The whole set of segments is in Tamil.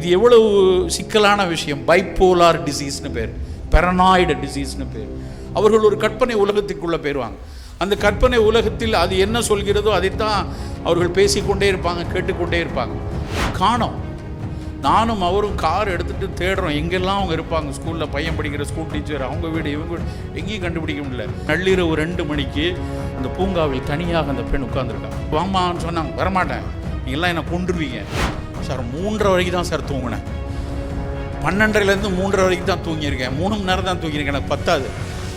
இது எவ்வளவு சிக்கலான விஷயம்? பைப்போலார் டிசீஸ்னு பேர். பெரனாய்டு டிசீஸ்னு பேர். அவர்கள் ஒரு கற்பனை உலகத்துக்குள்ளே போயிடுவாங்க அந்த கற்பனை உலகத்தில் அது என்ன சொல்கிறதோ அதைத்தான் அவர்கள் பேசிக்கொண்டே இருப்பாங்க கேட்டுக்கொண்டே இருப்பாங்க. காணோம். நானும் அவரும் கார் எடுத்துகிட்டு தேடுறோம். எங்கெல்லாம் அவங்க இருப்பாங்க? ஸ்கூலில் பையன் படிக்கிற ஸ்கூல் டீச்சர் அவங்க வீடு இவங்க வீடு. எங்கேயும் கண்டுபிடிக்க முடியல. நள்ளிரவு ரெண்டு மணிக்கு அந்த பூங்காவில் தனியாக அந்த பெண் உட்காந்துருக்கான் வாமான்னு சொன்னாங்க. வரமாட்டேன். நீங்கள்லாம் என்னை கொண்டுருவீங்க சார் மூன்றரை வரைக்கும் தான் சார் தூங்கினேன். பன்னெண்டரைலேருந்து மூன்றரை வரைக்கும் தான் தூங்கியிருக்கேன். மூணு மணி நேரம் தான் தூங்கியிருக்கேன். எனக்கு பத்தாது.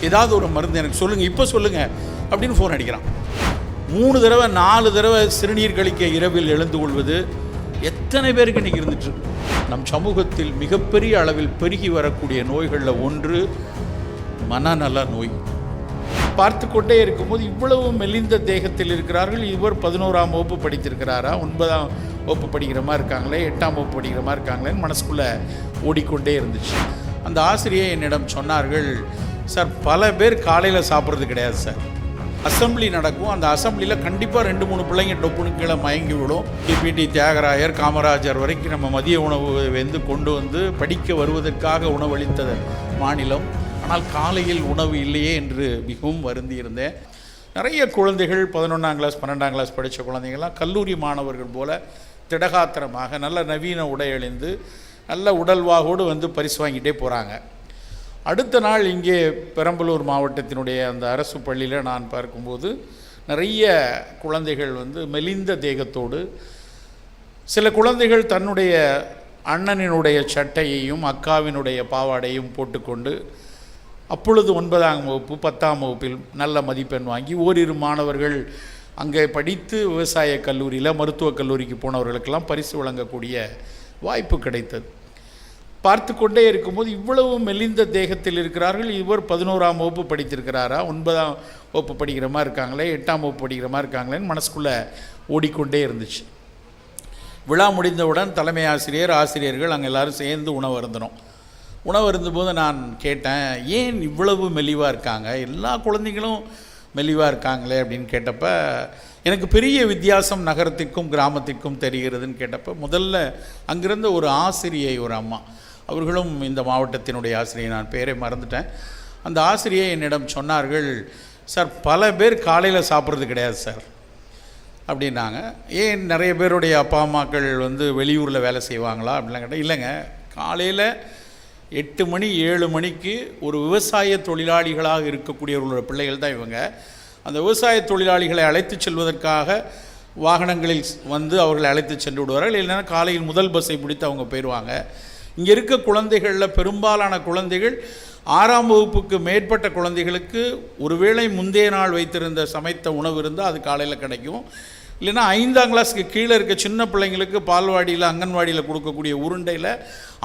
ஏதாவது ஒரு மருந்து எனக்கு சொல்லுங்கள் இப்போ சொல்லுங்கள் அப்படின்னு ஃபோன் அடிக்கிறான். மூணு தடவை நாலு தடவை சிறுநீர் கழிக்க இரவில் எழுந்து கொள்வது எத்தனை பேருக்கு இன்றைக்கி இருந்துட்டு நம் சமூகத்தில் மிகப்பெரிய அளவில் பெருகி வரக்கூடிய நோய்களில் ஒன்று மனநல நோய். பார்த்து கொண்டே இருக்கும்போது இவ்வளவு மெலிந்த தேகத்தில் இருக்கிறார்கள். இவர் பதினோராம் வகுப்பு படித்திருக்கிறாரா? ஒன்பதாம் வகுப்பு படிக்கிற மாதிரி இருக்காங்களே எட்டாம் வகுப்பு படிக்கிற மாதிரி இருக்காங்களேன்னு மனசுக்குள்ளே ஓடிக்கொண்டே இருந்துச்சு. அந்த ஆசிரியை என்னிடம் சொன்னார்கள் சார் பல பேர் காலையில் சாப்பிட்றது கிடையாது சார். அசம்பிளி நடக்கும். அந்த அசம்பிளியில் கண்டிப்பாக ரெண்டு மூணு பிள்ளைங்க டொப்புனு கீழே மயங்கி விடும். பிபிடி தியாகராயர் காமராஜர் வரைக்கும் நம்ம மதிய உணவு வந்து கொண்டு வந்து படிக்க வருவதற்காக உணவளித்த மாநிலம். ஆனால் காலையில் உணவு இல்லையே என்று மிகவும் வருந்தி இருந்தேன். நிறைய குழந்தைகள் பதினொன்றாம் கிளாஸ் பன்னெண்டாம் கிளாஸ் படித்த குழந்தைங்கள்லாம் கல்லூரி மாணவர்கள் போல் திடகாத்திரமாக நல்ல நவீன உடை அணிந்து நல்ல உடல்வாகோடு வந்து பரிசு வாங்கிட்டே போகிறாங்க அடுத்த நாள் இங்கே பெரம்பலூர் மாவட்டத்தினுடைய அந்த அரசு பள்ளியில் நான் பார்க்கும்போது நிறைய குழந்தைகள் வந்து மெலிந்த தேகத்தோடு சில குழந்தைகள் தன்னுடைய அண்ணனினுடைய சட்டையையும் அக்காவினுடைய பாவாடையும் போட்டுக்கொண்டு அப்பொழுது ஒன்பதாம் வகுப்பு பத்தாம் வகுப்பில் நல்ல மதிப்பெண் வாங்கி ஓரிரு மாணவர்கள் அங்கே படித்து விவசாய கல்லூரியில் மருத்துவக் கல்லூரிக்கு போனவர்களுக்கெல்லாம் பரிசு வழங்கக்கூடிய வாய்ப்பு கிடைத்தது. பார்த்து கொண்டே இருக்கும்போது இவ்வளவு மெலிந்த தேகத்தில் இருக்கிறார்கள். இவர் பதினோராம் வகுப்பு படித்திருக்கிறாரா? ஒன்பதாம் வகுப்பு படிக்கிற மாதிரி இருக்காங்களே எட்டாம் வகுப்பு படிக்கிற மாதிரி இருக்காங்களேன்னு மனசுக்குள்ளே ஓடிக்கொண்டே இருந்துச்சு. விழா முடிந்தவுடன் தலைமை ஆசிரியர் ஆசிரியர்கள் அங்கே எல்லாரும் சேர்ந்து உணவு இருந்தனோம் உணவு இருந்தபோது நான் கேட்டேன் ஏன் இவ்வளவு மெலிவாக இருக்காங்க? எல்லா குழந்தைகளும் மெலிவாக இருக்காங்களே அப்படின்னு கேட்டப்ப எனக்கு பெரிய வித்தியாசம் நகரத்திற்கும் கிராமத்திற்கும் தெரிகிறதுன்னு கேட்டப்போ முதல்ல அங்கிருந்த ஒரு ஆசிரியை ஒரு அம்மா. அவர்களும் இந்த மாவட்டத்தினுடைய ஆசிரியை நான் பேரை மறந்துட்டேன். அந்த ஆசிரியை என்னிடம் சொன்னார்கள் சார் பல பேர் காலையில் சாப்பிட்றது கிடையாது சார். அப்படின்னாங்க. ஏன் நிறைய பேருடைய அப்பா அம்மாக்கள் வந்து வெளியூரில் வேலை செய்வாங்களா? அப்படிலாம் கேட்டால் இல்லைங்க காலையில் எட்டு மணி ஏழு மணிக்கு ஒரு விவசாய தொழிலாளிகளாக இருக்கக்கூடியவர்களோட பிள்ளைகள் தான் இவங்க. அந்த விவசாய தொழிலாளிகளை அழைத்து செல்வதற்காக வாகனங்களில் வந்து அவர்களை அழைத்து சென்று விடுவார்கள். இல்லைன்னா காலையில் முதல் பஸ்ஸை பிடித்து அவங்க போயிடுவாங்க. இங்கே இருக்க குழந்தைகளில் பெரும்பாலான குழந்தைகள் ஆறாம் வகுப்புக்கு மேற்பட்ட குழந்தைகளுக்கு ஒருவேளை முந்தைய நாள் வைத்திருந்த சமைத்த உணவு இருந்தால் அது காலையில் கிடைக்கும். இல்லைன்னா ஐந்தாம் கிளாஸ்க்கு கீழே இருக்க சின்ன பிள்ளைங்களுக்கு பால்வாடியில் அங்கன்வாடியில் கொடுக்கக்கூடிய உருண்டையில்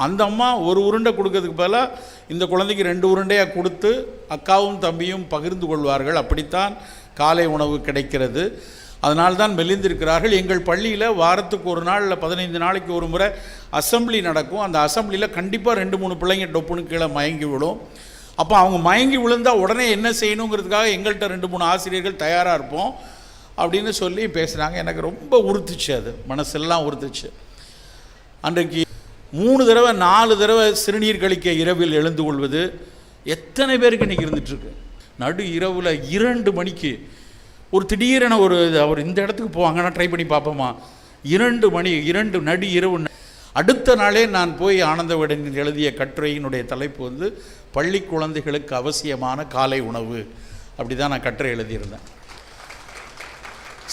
அந்த அம்மா ஒரு உருண்டை கொடுக்கறதுக்கு பதிலாக இந்த குழந்தைக்கு ரெண்டு உருண்டையாக கொடுத்து அக்காவும் தம்பியும் பகிர்ந்து கொள்வார்கள். அப்படித்தான் காலை உணவு கிடைக்கிறது. அதனால்தான் மெலிந்திருக்கிறார்கள். எங்கள் பள்ளியில் வாரத்துக்கு ஒரு நாள் இல்லை பதினைந்து நாளைக்கு ஒரு முறை அசம்பிளி நடக்கும். அந்த அசம்பிளியில் கண்டிப்பாக ரெண்டு மூணு பிள்ளைங்க டொப்புனு கீழே மயங்கி விடும் அப்போ அவங்க மயங்கி விழுந்தால் உடனே என்ன செய்யணுங்கிறதுக்காக எங்கள்கிட்ட ரெண்டு மூணு ஆசிரியர்கள் தயாராக இருப்போம். அப்படின்னு சொல்லி பேசுகிறாங்க எனக்கு ரொம்ப உறுத்துச்சு அது. மனசெல்லாம் உறுத்துச்சு. அன்றைக்கு மூணு தடவை நாலு தடவை சிறுநீர் கழிக்க இரவில் எழுந்து கொள்வது எத்தனை பேருக்கு இன்றைக்கி இருந்துகிட்ருக்கு நடு இரவில் இரண்டு மணிக்கு ஒரு திடீரென ஒரு அவர் இந்த இடத்துக்கு போவாங்கன்னா ட்ரை பண்ணி பார்ப்போமா? இரண்டு மணி இரண்டு நடு இரவு அடுத்த நாளே நான் போய் ஆனந்தவிடன் எழுதிய கட்டுரையினுடைய தலைப்பு வந்து பள்ளி குழந்தைகளுக்கு அவசியமான காலை உணவு. அப்படி தான் நான் கட்டுரை எழுதியிருந்தேன்.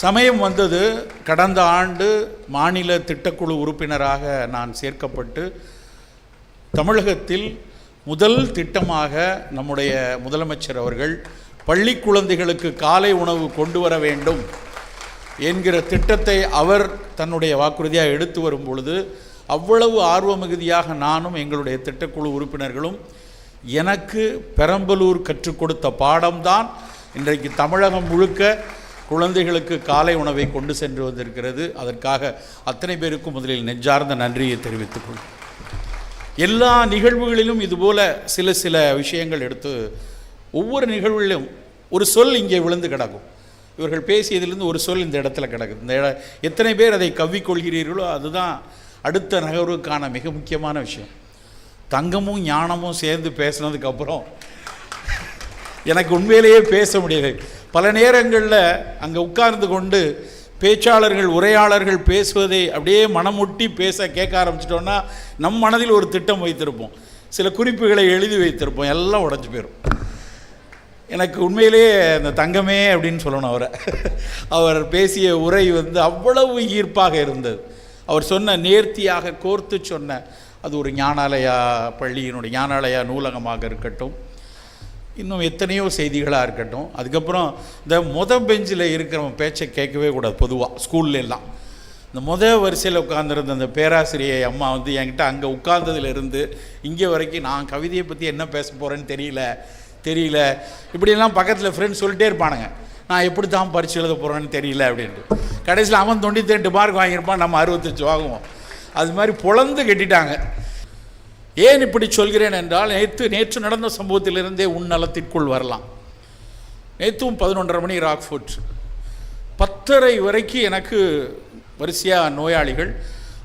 சமயம் வந்தது. கடந்த ஆண்டு மாநில திட்டக்குழு உறுப்பினராக நான் சேர்க்கப்பட்டு தமிழகத்தில் முதல் திட்டமாக நம்முடைய முதலமைச்சர் அவர்கள் பள்ளி குழந்தைகளுக்கு காலை உணவு கொண்டு வர வேண்டும் என்கிற திட்டத்தை அவர் தன்னுடைய வாக்குறுதியாக எடுத்து வரும் பொழுது அவ்வளவு ஆர்வ மிகுதியாக நானும் எங்களுடைய திட்டக்குழு உறுப்பினர்களும் எனக்கு பெரம்பலூர் கற்றுக் கொடுத்த பாடம்தான். இன்றைக்கு தமிழகம் முழுக்க குழந்தைகளுக்கு காலை உணவை கொண்டு சென்று வந்திருக்கிறது. அதற்காக அத்தனை பேருக்கும் முதலில் நெஞ்சார்ந்த நன்றியை தெரிவித்துக் கொள்கிறேன் எல்லா நிகழ்வுகளிலும் இதுபோல சில சில விஷயங்கள் எடுத்து ஒவ்வொரு நிகழ்வுகளிலும் ஒரு சொல் இங்கே விழுந்து கிடக்கும். இவர்கள் பேசியதிலிருந்து ஒரு சொல் இந்த இடத்துல கிடக்குது. இந்த இட எத்தனை பேர் அதை கவ்விக்கொள்கிறீர்களோ அதுதான் அடுத்த நகர்வுக்கான மிக முக்கியமான விஷயம். தங்கமும் ஞானமும் சேர்ந்து பேசினதுக்கப்புறம் எனக்கு உண்மையிலேயே பேச முடியலை. பல நேரங்களில் அங்கே உட்கார்ந்து கொண்டு பேச்சாளர்கள் உரையாளர்கள் பேசுவதை அப்படியே மனமுட்டி பேச கேட்க ஆரம்பிச்சிட்டோன்னா நம் மனதில் ஒரு திட்டம் வைத்திருப்போம். சில குறிப்புகளை எழுதி வைத்திருப்போம். எல்லாம் உடஞ்சி போயிடும் எனக்கு உண்மையிலேயே அந்த தங்கமே அப்படின்னு சொல்லணும் அவரை. அவர் பேசிய உரை வந்து அவ்வளவு ஈர்ப்பாக இருந்தது. அவர் சொன்ன நேர்த்தியாக கோர்த்து சொன்ன அது ஒரு ஞானாலயா பள்ளியினுடைய ஞானாலயா நூலகமாக இருக்கட்டும் இன்னும் எத்தனையோ செய்திகளாக இருக்கட்டும். அதுக்கப்புறம் இந்த முத பெஞ்சில் இருக்கிறவன் பேச்சை கேட்கவே கூடாது பொதுவாக ஸ்கூல்ல எல்லாம். இந்த முத வரிசையில் உட்காந்துருந்த அந்த பேராசிரியை அம்மா வந்து என்கிட்ட அங்கே உட்கார்ந்ததுலேருந்து இங்கே வரைக்கும் நான் கவிதையை பற்றி என்ன பேச போகிறேன்னு தெரியல தெரியல. இப்படியெல்லாம் பக்கத்தில் ஃப்ரெண்ட்ஸ் சொல்லிட்டே இருப்பானுங்க. நான் எப்படி தான் பரிசு எழுத போகிறேன்னு தெரியல அப்படின்ட்டு. கடைசியில் அவன் தொண்ணூற்றி ரெண்டு மார்க் வாங்கியிருப்பான் நம்ம அறுபத்தஞ்சு வாங்குவோம். அது மாதிரி பொழந்து கட்டிட்டாங்க. ஏன் இப்படி சொல்கிறேன் என்றால் நேற்று நேற்று நடந்த சம்பவத்திலிருந்தே உன் நலத்திற்குள் வரலாம். நேற்றும் பதினொன்றரை மணி ராக்ஃபோர்ட். பத்தரை வரைக்கும் எனக்கு வரிசையாக நோயாளிகள்.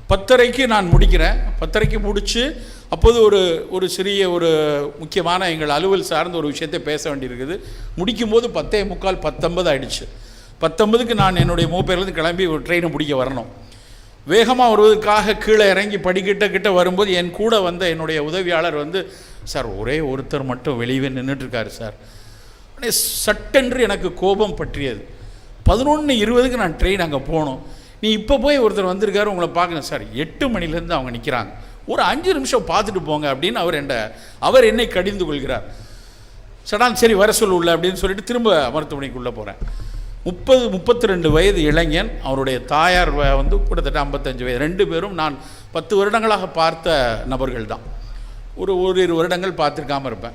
பத்தரைக்கு நான் முடிக்கிறேன். பத்தரைக்கு முடித்து அப்போது ஒரு ஒரு சிறிய ஒரு முக்கியமான எங்கள் அலுவல் சார்ந்த ஒரு விஷயத்தை பேச வேண்டியிருக்குது. முடிக்கும்போது பத்தே முக்கால் பத்தொன்பது ஆகிடுச்சு பத்தொன்பதுக்கு நான் என்னுடைய மூப்பேர்லேருந்து கிளம்பி ஒரு ட்ரெயினை பிடிக்க வரணும். வேகமாக வருவதற்காக கீழே இறங்கி படிக்கிட்ட கிட்ட வரும்போது என் கூட வந்த என்னுடைய உதவியாளர் வந்து சார் ஒரே ஒருத்தர் மட்டும் வெளியே நின்றுட்டுருக்காரு சார். உடனே சட்டென்று எனக்கு கோபம் பற்றியது. பதினொன்று இருபதுக்கு நான் ட்ரெயின் அங்கே போகணும் நீ இப்போ போய் ஒருத்தர் வந்திருக்காரு உங்களை பார்க்கணும் சார். எட்டு மணிலேருந்து அவங்க நிற்கிறாங்க ஒரு அஞ்சு நிமிஷம் பார்த்துட்டு போங்க அப்படின்னு அவர் என்ன அவர் என்னை கடிந்து கொள்கிறார். சடான் சரி வர சொல்லு அப்படின்னு சொல்லிட்டு திரும்ப மருத்துவமனைக்குள்ளே போகிறேன் முப்பது முப்பத்தி ரெண்டு வயது இளைஞன் அவருடைய தாயார் வ- வந்து கிட்டத்தட்ட ஐம்பத்தஞ்சு வயது. ரெண்டு பேரும் நான் பத்து வருடங்களாக பார்த்த நபர்கள் தான் ஒரு ஓரிரு வருடங்கள் பார்த்துருக்காமல் இருப்பேன்.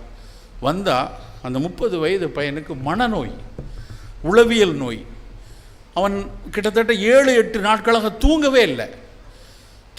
வந்தால் அந்த முப்பது வயது பையனுக்கு மனநோய் உளவியல் நோய். அவன் கிட்டத்தட்ட ஏழு எட்டு நாட்களாக தூங்கவே இல்லை.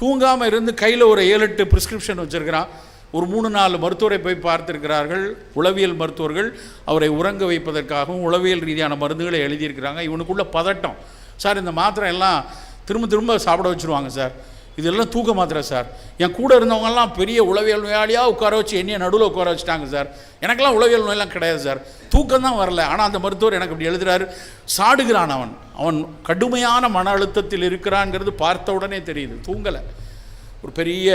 தூங்காமல் இருந்து கையில் ஒரு ஏழு எட்டு ப்ரிஸ்கிரிப்ஷன் வச்சுருக்கிறான். ஒரு மூணு நாலு மருத்துவரை போய் பார்த்திருக்கிறார்கள். உளவியல் மருத்துவர்கள் அவரை உறங்க வைப்பதற்காகவும் உளவியல் ரீதியான மருந்துகளை எழுதியிருக்கிறாங்க. இவனுக்குள்ள பதட்டம். சார் இந்த மாத்திரை எல்லாம் திரும்ப திரும்ப சாப்பிட வச்சுருவாங்க சார். இதெல்லாம் தூக்க மாத்திரை சார். என் கூட இருந்தவங்கெல்லாம் பெரிய உளவியல் நோயாளியாக உட்கார வச்சு என்னைய நடுவில் உட்கார வச்சுட்டாங்க சார். எனக்கெல்லாம் உளவியல் நோயெல்லாம் கிடையாது சார். தூக்கம் தான் வரல. ஆனால் அந்த மருத்துவர் எனக்கு இப்படி எழுதுகிறாரு சாடுகிறான் அவன். அவன் கடுமையான மன அழுத்தத்தில் இருக்கிறான்ங்கிறது பார்த்த உடனே தெரியுது. தூங்கலை. ஒரு பெரிய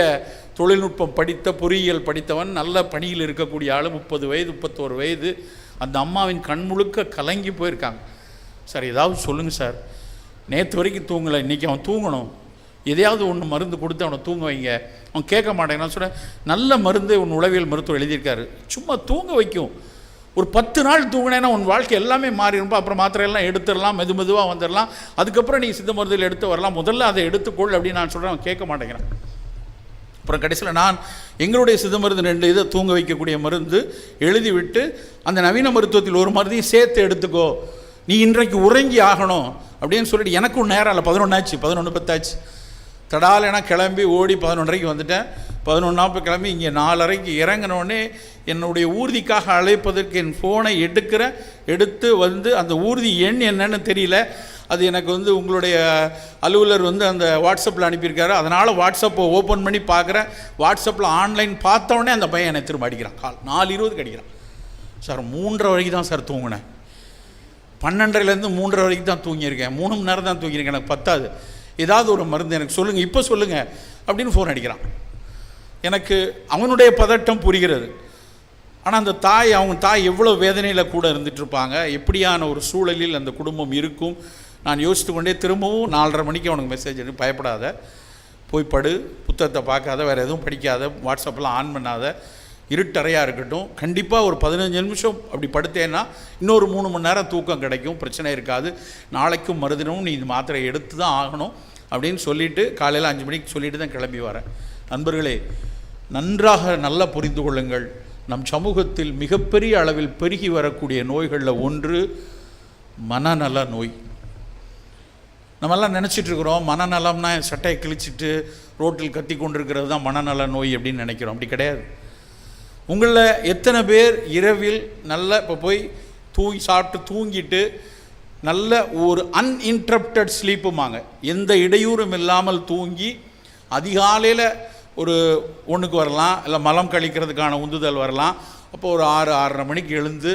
தொழில்நுட்பம் படித்த பொறியியல் படித்தவன் நல்ல பணியில் இருக்கக்கூடிய ஆள் முப்பது வயது முப்பத்தோரு வயது அந்த அம்மாவின் கண் முழுக்க கலங்கி போயிருக்காங்க. சார் ஏதாவது சொல்லுங்கள் சார். நேற்று வரைக்கும் தூங்கலை இன்றைக்கி அவன் தூங்கணும். எதையாவது ஒன்று மருந்து கொடுத்து அவனை தூங்க வைங்க. அவன் கேட்க மாட்டேன் நான் சொன்னேன் நல்ல மருந்து உன் உளவியல் மருத்துவம் எழுதியிருக்காரு. சும்மா தூங்க வைக்கும். ஒரு பத்து நாள் தூங்கினேன்னா உன் வாழ்க்கை எல்லாமே மாறிடும்பா அப்புறம் மாத்திரை எல்லாம் எடுத்துடலாம் மெது மெதுவாக வந்துடலாம். அதுக்கப்புறம் நீ சித்த மருந்தில் எடுத்து வரலாம். முதல்ல அதை எடுத்துக்கொள் அப்படின்னு நான் சொல்கிறேன் அவன் கேட்க மாட்டேங்கிறான். அப்புறம் கடைசியில் நான் எங்களுடைய சித மருந்து ரெண்டு இதை தூங்க வைக்கக்கூடிய மருந்து எழுதிவிட்டு அந்த நவீன மருத்துவத்தில் ஒரு மருந்தையும் சேர்த்து எடுத்துக்கோ. நீ இன்றைக்கு உறங்கி ஆகணும் அப்படின்னு சொல்லிட்டு எனக்கும் நேரம் இல்லை. பதினொன்றாச்சு பதினொன்று பத்தாச்சு. தடாலனா கிளம்பி ஓடி பதினொன்றரைக்கு வந்துட்டேன். பதினொன்றாப்பு கிளம்பி இங்கே நாலரைக்கு இறங்கினோடனே என்னுடைய ஊர்திக்காக அழைப்பதற்கு என் ஃபோனை எடுக்கிறேன். எடுத்து வந்து அந்த ஊர்தி எண் என்னன்னு தெரியல. அது எனக்கு வந்து உங்களுடைய அலுவலர் வந்து அந்த வாட்ஸ்அப்பில் அனுப்பியிருக்காரு. அதனால் வாட்ஸ்அப்பை ஓப்பன் பண்ணி பார்க்குறேன். வாட்ஸ்அப்பில் ஆன்லைன் பார்த்தோடனே அந்த பையன் என்னை திரும்ப அடிக்கிறான். கால் நாலு இருபதுக்கு அடிக்கிறான். சார் மூன்றரை வரைக்கும் தான் சார் தூங்கினேன். பன்னெண்டரைலேருந்து மூன்றரை வரைக்கும் தான் தூங்கியிருக்கேன். மூணு மணி நேரம் தான் தூங்கியிருக்கேன். எனக்கு பத்தாது. ஏதாவது ஒரு மருந்து எனக்கு சொல்லுங்கள் இப்போ சொல்லுங்கள் அப்படின்னு ஃபோன் அடிக்கிறான். எனக்கு அவனுடைய பதட்டம் புரிகிறது. ஆனால் அந்த தாய் அவங்க தாய் எவ்வளோ வேதனையில் கூட இருந்துகிட்ருப்பாங்க எப்படியான ஒரு சூழலில் அந்த குடும்பம் இருக்கும். நான் யோசித்து கொண்டே திரும்பவும் நாலரை மணிக்கு அவனுக்கு மெசேஜ் அனுப்பி பயப்படாத. போய் படு புத்தகத்தை பார்க்காத வேறு எதுவும் படிக்காத வாட்ஸ்அப்லாம் ஆன் பண்ணாத. இருட்டறையாக இருக்கட்டும். கண்டிப்பாக ஒரு பதினஞ்சு நிமிஷம் அப்படி படுத்தேன்னா இன்னொரு மூணு மணி நேரம் தூக்கம் கிடைக்கும். பிரச்சனை இருக்காது. நாளைக்கும் மறுதினமும் நீ இந்த மாத்திரை எடுத்து தான் ஆகணும் அப்படின்னு சொல்லிவிட்டு காலையில் அஞ்சு மணிக்கு சொல்லிட்டு தான் கிளம்பி வரேன். நண்பர்களே நன்றாக நல்லா புரிந்து கொள்ளுங்கள். நம் சமூகத்தில் மிகப்பெரிய அளவில் பெருகி வரக்கூடிய நோய்களில் ஒன்று மனநல நோய். நம்மெல்லாம் நினச்சிட்டு இருக்கிறோம் மனநலம்னா சட்டையை கிழிச்சிட்டு ரோட்டில் கத்தி கொண்டிருக்கிறது தான் மனநல நோய் அப்படின்னு நினைக்கிறோம். அப்படி கிடையாது. உங்களில் எத்தனை பேர் இரவில் நல்ல இப்போ போய் தூங்கி சாப்பிட்டு தூங்கிட்டு நல்ல ஒரு அன்இன்ட்ரப்டட் ஸ்லீப்புமாங்க எந்த இடையூறும் இல்லாமல் தூங்கி அதிகாலையில் ஒரு ஒன்றுக்கு வரலாம் இல்லை மலம் கழிக்கிறதுக்கான உந்துதல் வரலாம். அப்போ ஒரு ஆறு ஆறரை மணிக்கு எழுந்து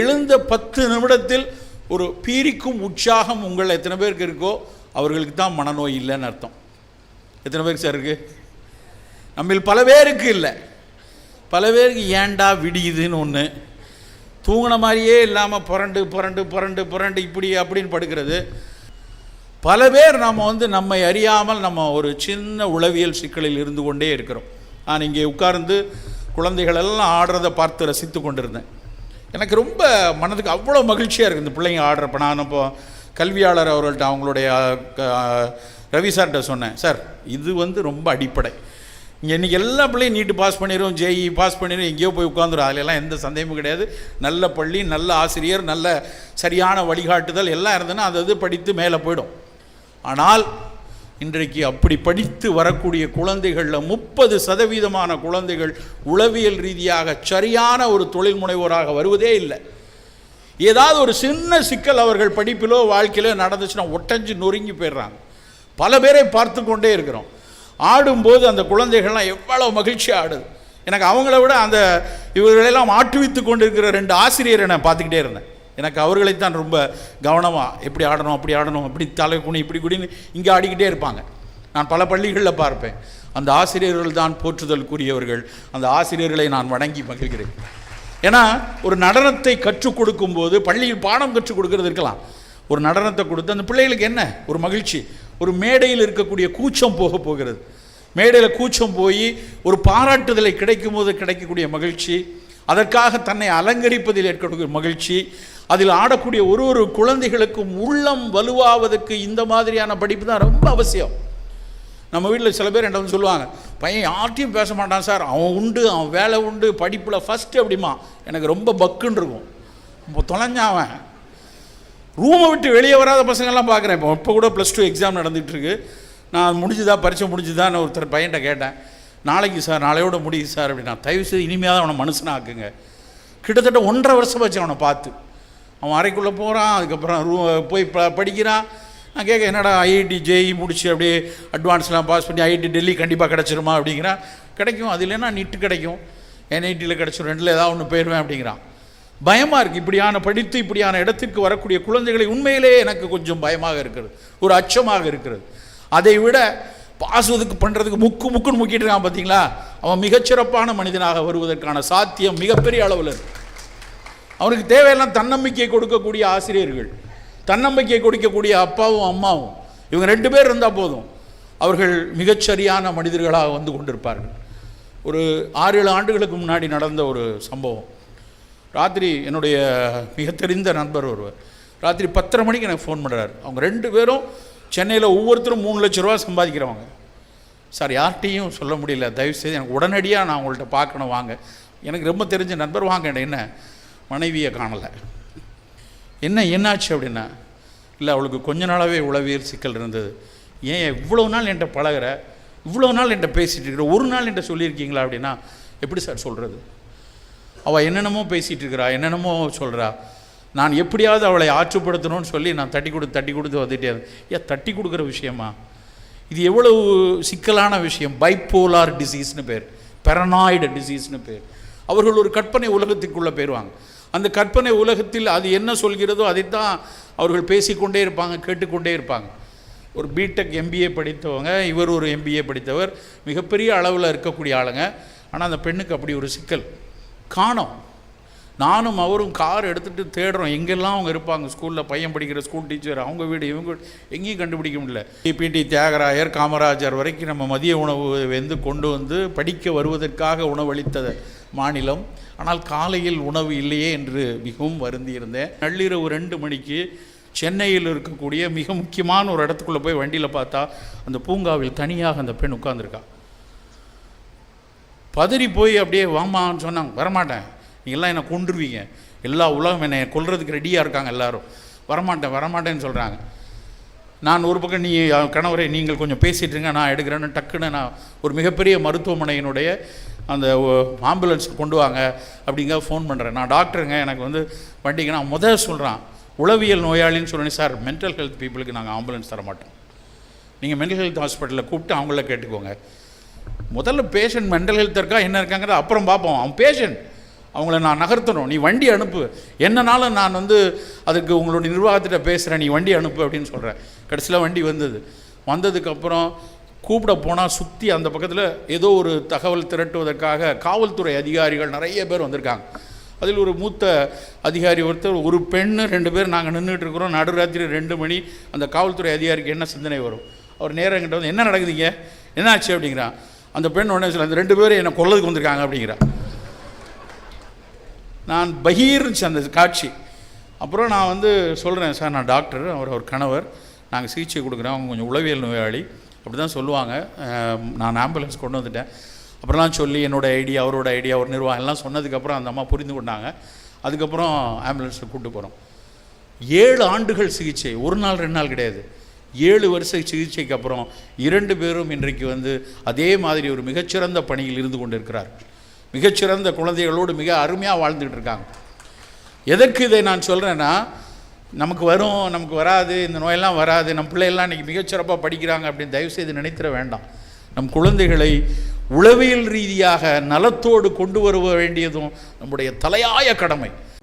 எழுந்த பத்து நிமிடத்தில் ஒரு பீரிக்கும் உற்சாகம் உங்களை எத்தனை பேருக்கு இருக்கோ அவர்களுக்கு தான் மனநோய் இல்லைன்னு அர்த்தம். எத்தனை பேருக்கு சார் இருக்குது நம்மில் பல பேருக்கு இல்லை. பல பேருக்கு ஏன்டா விடியுதுன்னு ஒன்று தூங்கின மாதிரியே இல்லாமல் புரண்டு புரண்டு புரண்டு புரண்டு இப்படி அப்படின்னு படுக்கிறது. பல பேர் நம்ம வந்து நம்மை அறியாமல் நம்ம ஒரு சின்ன உளவியல் சிக்கலில் இருந்து கொண்டே இருக்கிறோம். நான் இங்கே உட்கார்ந்து குழந்தைகள் எல்லாம் ஆடுறதை பார்த்து ரசித்து கொண்டிருந்தேன். எனக்கு ரொம்ப மனதுக்கு அவ்வளோ மகிழ்ச்சியாக இருக்குது இந்த பிள்ளைங்க ஆடுறப்ப. நான் இப்போ கல்வியாளர் அவர்கள்ட்ட அவங்களுடைய க- ரவி சார்கிட்ட சொன்னேன் சார் இது வந்து ரொம்ப அடிப்படை. இங்கே இன்றைக்கி எல்லா பிள்ளையும் நீட்டு பாஸ் பண்ணிடும் ஜேஇ பாஸ் பண்ணிடும் எங்கேயோ போய் உட்காந்துரும். அதிலெல்லாம் எந்த சந்தேகமும் கிடையாது. நல்ல பள்ளி நல்ல ஆசிரியர் நல்ல சரியான வழிகாட்டுதல் எல்லாம் இருந்ததுன்னா அது அது படித்து மேலே போயிடும். ஆனால் இன்றைக்கு அப்படி படித்து வரக்கூடிய குழந்தைகளில் முப்பது சதவீதமான குழந்தைகள் உளவியல் ரீதியாக சரியான ஒரு தொழில் முனைவோராக வருவதே இல்லை. ஏதாவது ஒரு சின்ன சிக்கல் அவர்கள் படிப்பிலோ வாழ்க்கையிலோ நடந்துச்சுன்னா ஒட்டஞ்சு நொறுங்கி போயிடுறாங்க. பல பேரை பார்த்து கொண்டே இருக்கிறோம். ஆடும்போது அந்த குழந்தைகள்லாம் எவ்வளோ மகிழ்ச்சி ஆடுது. எனக்கு அவங்கள விட அந்த இவர்களெல்லாம் ஆட்டுவித்து கொண்டிருக்கிற ரெண்டு ஆசிரியரை நான் பார்த்துக்கிட்டே இருந்தேன். எனக்கு அவர்களைத்தான் ரொம்ப கவனமாக எப்படி ஆடணும் அப்படி ஆடணும் அப்படி தலை குனி இப்படி குடின்னு இங்கே ஆடிக்கிட்டே இருப்பாங்க. நான் பல பள்ளிகளில் பார்ப்பேன். அந்த ஆசிரியர்கள் தான் போற்றுதலுக்குரியவர்கள் அந்த ஆசிரியர்களை நான் வணங்கி மகிழ்கிறேன். ஏன்னா ஒரு நடனத்தை கற்றுக் கொடுக்கும்போது பள்ளியில் பாடம் கற்றுக் கொடுக்கறது இருக்கலாம். ஒரு நடனத்தை கொடுத்து அந்த பிள்ளைகளுக்கு என்ன? ஒரு மகிழ்ச்சி. ஒரு மேடையில் இருக்கக்கூடிய கூச்சம் போக போகிறது. மேடையில் கூச்சம் போய் ஒரு பாராட்டுதலை கிடைக்கும் போது கிடைக்கக்கூடிய மகிழ்ச்சி அதற்காக தன்னை அலங்கரிப்பதில் ஏற்கக்கூடிய மகிழ்ச்சி அதில் ஆடக்கூடிய ஒரு ஒரு குழந்தைகளுக்கும் உள்ளம் வலுவாவதற்கு இந்த மாதிரியான படிப்பு தான் ரொம்ப அவசியம். நம்ம வீட்டில் சில பேர் என்ன சொல்லுவாங்க பையன் யார்ட்டையும் பேச மாட்டான் சார் அவன் உண்டு அவன் வேலை உண்டு படிப்பில் ஃபஸ்ட்டு அப்படிமா எனக்கு ரொம்ப பக்குன்னு இருக்கும். தொலைஞ்சாவன் ரூமை விட்டு வெளியே வராத பசங்கள்லாம் பார்க்குறேன். இப்போ இப்போ கூட ப்ளஸ் டூ எக்ஸாம் நடந்துகிட்ருக்கு. நான் முடிஞ்சுதா பரீட்சை முடிஞ்சுதான்னு ஒருத்தர் பையன்கிட்ட கேட்டேன். நாளைக்கு சார் நாளையோட முடியுது சார் அப்படின்னா தயவு செய்து இனிமையாக அவனை மனுஷனாக்குங்க கிட்டத்தட்ட ஒன்றரை வருஷம் வச்சு அவனை பார்த்து. அவன் அறைக்குள்ளே போகிறான் அதுக்கப்புறம் ரூ போய் ப படிக்கிறான். நான் கேட்க என்னடா ஐஐடி ஜேஇ முடிச்சு அப்படியே அட்வான்ஸ்லாம் பாஸ் பண்ணி ஐஐடி டெல்லி கண்டிப்பாக கிடச்சிருமா? அப்படிங்கிறான். கிடைக்கும். அது இல்லைன்னா நிட்டு கிடைக்கும். என்ஐடியில் கிடச்சிரும். ரெண்டில் ஏதாவது ஒன்று போயிடுவேன் அப்படிங்கிறான். பயமாக இருக்குது இப்படியான படித்து இப்படியான இடத்திற்கு வரக்கூடிய குழந்தைகளை உண்மையிலே எனக்கு கொஞ்சம் பயமாக இருக்கிறது. ஒரு அச்சமாக இருக்கிறது. அதை விட பாசுவதுக்கு பண்ணுறதுக்கு முக்கு முக்குன்னு முக்கிட்டு இருக்கான் பார்த்தீங்களா அவன் மிகச்சிறப்பான மனிதனாக வருவதற்கான சாத்தியம் மிகப்பெரிய அளவில் இருக்குது அவனுக்கு தேவையெல்லாம் தன்னம்பிக்கை கொடுக்கக்கூடிய ஆசிரியர்கள் தன்னம்பிக்கை கொடுக்கக்கூடிய அப்பாவும் அம்மாவும் இவங்க ரெண்டு பேர் இருந்தால் போதும். அவர்கள் மிகச்சரியான மனிதர்களாக வந்து கொண்டிருப்பார்கள். ஒரு ஆறு ஏழு ஆண்டுகளுக்கு முன்னாடி நடந்த ஒரு சம்பவம். ராத்திரி என்னுடைய மிக தெரிந்த நண்பர் ஒருவர். ராத்திரி பத்தரை மணிக்கு எனக்கு ஃபோன் பண்ணுறாரு அவங்க ரெண்டு பேரும் சென்னையில் ஒவ்வொருத்தரும் மூணு லட்ச ரூபா சம்பாதிக்கிறவங்க. சார் யார்கிட்டையும் சொல்ல முடியல. தயவுசெய்து எனக்கு உடனடியாக நான் உங்கள்கிட்ட பார்க்கணும் வாங்க. எனக்கு ரொம்ப தெரிஞ்ச நண்பர் வாங்க என்ன மனைவியை காணலை. என்ன என்னாச்சு அப்படின்னா இல்லை அவளுக்கு கொஞ்ச நாளாகவே உளவியல் சிக்கல் இருந்தது. ஏன் இவ்வளோ நாள் என்கிட்ட பழகுற? இவ்வளோ நாள் என்கிட்ட பேசிகிட்டு இருக்கிற? ஒரு நாள் என்கிட்ட சொல்லியிருக்கீங்களா அப்படின்னா எப்படி சார் சொல்கிறது அவள் என்னென்னமோ பேசிகிட்டு இருக்கிறா என்னென்னமோ சொல்கிறா நான் எப்படியாவது அவளை ஆற்றுப்படுத்தணும்னு சொல்லி நான் தட்டி கொடுத்து தட்டி கொடுத்து வந்துட்டே ஏன் தட்டி கொடுக்குற விஷயமா? இது எவ்வளவு சிக்கலான விஷயம். பைப்போலார் டிசீஸ்னு பேர். பெரனாய்டு டிசீஸ்னு பேர். அவர்கள் ஒரு கற்பனை உலகத்துக்குள்ளே போயிடுவாங்க அந்த கற்பனை உலகத்தில் அது என்ன சொல்கிறதோ அதைத்தான் அவர்கள் பேசிக்கொண்டே இருப்பாங்க கேட்டுக்கொண்டே இருப்பாங்க. ஒரு பிடெக் எம்பிஏ படித்தவங்க இவர் ஒரு எம்பிஏ படித்தவர் மிகப்பெரிய அளவில் இருக்கக்கூடிய ஆளுங்க. ஆனால் அந்த பெண்ணுக்கு அப்படி ஒரு சிக்கல். காணோம். நானும் அவரும் கார் எடுத்துகிட்டு தேடுறோம். எங்கெல்லாம் அவங்க இருப்பாங்க? ஸ்கூலில் பையன் படிக்கிற ஸ்கூல் டீச்சர் அவங்க வீடு இவங்க வீடு எங்கேயும் கண்டுபிடிக்க முடியல. பிடி தியாகராயர் காமராஜர் வரைக்கும் நம்ம மதிய உணவு வந்து கொண்டு வந்து படிக்க வருவதற்காக உணவளித்த மாநிலம். ஆனால் காலையில் உணவு இல்லையே என்று மிகவும் வருந்தி இருந்தேன் நள்ளிரவு ரெண்டு மணிக்கு சென்னையில் இருக்கக்கூடிய மிக முக்கியமான ஒரு இடத்துக்குள்ளே போய் வண்டியில் பார்த்தா அந்த பூங்காவில் தனியாக அந்த பெண் உட்காந்துருக்கான் பதறி போய் அப்படியே வாமான்னு சொன்னாங்க. வரமாட்டேன். நீங்கள்லாம் என்னை கொண்டுருவீங்க எல்லா உலகம் என்னை கொல்றதுக்கு ரெடியாக இருக்காங்க எல்லோரும். வரமாட்டேன் வரமாட்டேன்னு சொல்கிறாங்க நான் ஒரு பக்கம் நீ கணவரை நீங்கள் கொஞ்சம் பேசிகிட்டு இருங்க நான் எடுக்கிறேன்னு டக்குன்னு நான் ஒரு மிகப்பெரிய மருத்துவமனையினுடைய அந்த ஆம்புலன்ஸுக்கு கொண்டு வாங்க அப்படிங்க ஃபோன் பண்ணுறேன் நான் டாக்டருங்க எனக்கு வந்து வண்டிக்கு நான் முதல் சொல்கிறான் உளவியல் நோயாளின்னு சொல்லி சார் மென்டல் ஹெல்த் பீப்புளுக்கு நாங்கள் ஆம்புலன்ஸ் தர மாட்டோம் நீங்கள் மென்டல் ஹெல்த் ஹாஸ்பிட்டலில் கூப்பிட்டு அவங்கள கேட்டுக்கோங்க. முதல்ல பேஷண்ட் மென்டல் ஹெல்த் இருக்கா என்ன இருக்காங்கிறத அப்புறம் பார்ப்போம். அவன் பேஷண்ட் அவங்கள நான் நகர்த்தணும். நீ வண்டி அனுப்பு. என்னனாலும் நான் வந்து அதுக்கு உங்களுடைய நிர்வாகத்திட்ட பேசுகிறேன் நீ வண்டி அனுப்பு அப்படின்னு சொல்கிறேன் கடைசியில் வண்டி வந்தது. வந்ததுக்கப்புறம் கூப்பிட போனால் சுற்றி அந்த பக்கத்தில் ஏதோ ஒரு தகவல் திரட்டுவதற்காக காவல்துறை அதிகாரிகள் நிறைய பேர் வந்திருக்காங்க. அதில் ஒரு மூத்த அதிகாரி ஒருத்தர் ஒரு பெண்ணு ரெண்டு பேர் நாங்கள் நின்றுட்டு இருக்கிறோம். நடுராத்திரி ரெண்டு மணி அந்த காவல்துறை அதிகாரிக்கு என்ன சிந்தனை வரும்? அவர் நேரம் என்கிட்ட வந்து என்ன நடக்குதுங்க என்னாச்சு? அப்படிங்கிறான். அந்த பெண் உடனே சொல்ல அந்த ரெண்டு பேரும் என்னை கொல்லதுக்கு வந்திருக்காங்க அப்படிங்கிறா. நான் பகீர்னுச்சு அந்த காட்சி. அப்புறம் நான் வந்து சொல்கிறேன் சார் நான் டாக்டர் அவர் ஒரு கணவர். நாங்கள் சிகிச்சை கொடுக்குறோம் அவங்க கொஞ்சம் உளவியல் நோயாளி. அப்படி தான் சொல்லுவாங்க நான் ஆம்புலன்ஸ் கொண்டு வந்துட்டேன். அப்புறம்லாம் சொல்லி என்னோடய ஐடியா அவரோட ஐடியா ஒரு நிர்வாகம் எல்லாம் சொன்னதுக்கப்புறம் அந்த அம்மா புரிந்து கொண்டாங்க. அதுக்கப்புறம் ஆம்புலன்ஸில் கூப்பிட்டு போகிறோம் ஏழு ஆண்டுகள் சிகிச்சை ஒரு நாள் ரெண்டு நாள் கிடையாது. ஏழு வருஷ சிகிச்சைக்கு அப்புறம் இரண்டு பேரும் இன்றைக்கு வந்து அதே மாதிரி ஒரு மிகச்சிறந்த பணியில் இருந்து கொண்டிருக்கிறார். மிகச்சிறந்த குழந்தைகளோடு மிக அருமையாக வாழ்ந்துகிட்டு இருக்காங்க. எதற்கு இதை நான் சொல்கிறேன்னா நமக்கு வரும் நமக்கு வராது இந்த நோயெல்லாம் வராது நம் பிள்ளையெல்லாம் இன்றைக்கி மிகச்சிறப்பாக படிக்கிறாங்க அப்படின்னு தயவுசெய்து நினைத்திட வேண்டாம். நம் குழந்தைகளை உளவியல் ரீதியாக நலத்தோடு கொண்டு வர வேண்டியதும் நம்முடைய தலையாய கடமை.